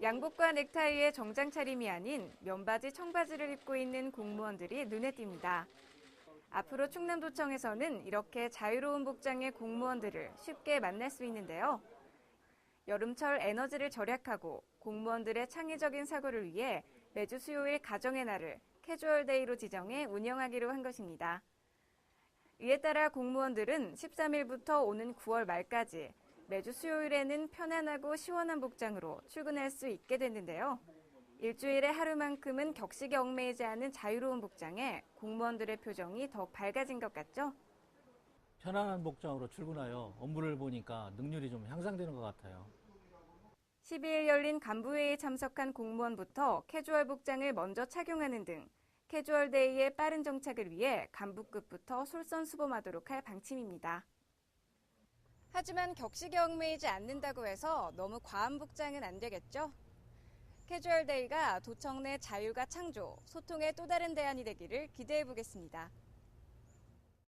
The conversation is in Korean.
양복과 넥타이에 정장 차림이 아닌 면바지, 청바지를 입고 있는 공무원들이 눈에 띕니다. 앞으로 충남도청에서는 이렇게 자유로운 복장의 공무원들을 쉽게 만날 수 있는데요. 여름철 에너지를 절약하고 공무원들의 창의적인 사고를 위해 매주 수요일 가정의 날을 캐주얼데이로 지정해 운영하기로 한 것입니다. 이에 따라 공무원들은 13일부터 오는 9월 말까지 매주 수요일에는 편안하고 시원한 복장으로 출근할 수 있게 됐는데요. 일주일에 하루만큼은 격식에 얽매이지 않은 자유로운 복장에 공무원들의 표정이 더욱 밝아진 것 같죠? 편안한 복장으로 출근하여 업무를 보니까 능률이 좀 향상되는 것 같아요. 12일 열린 간부회의에 참석한 공무원부터 캐주얼 복장을 먼저 착용하는 등 캐주얼 데이의 빠른 정착을 위해 간부급부터 솔선수범하도록 할 방침입니다. 하지만 격식에 얽매이지 않는다고 해서 너무 과한 복장은 안 되겠죠? 캐주얼 데이가 도청 내 자유가 창조, 소통의 또 다른 대안이 되기를 기대해 보겠습니다.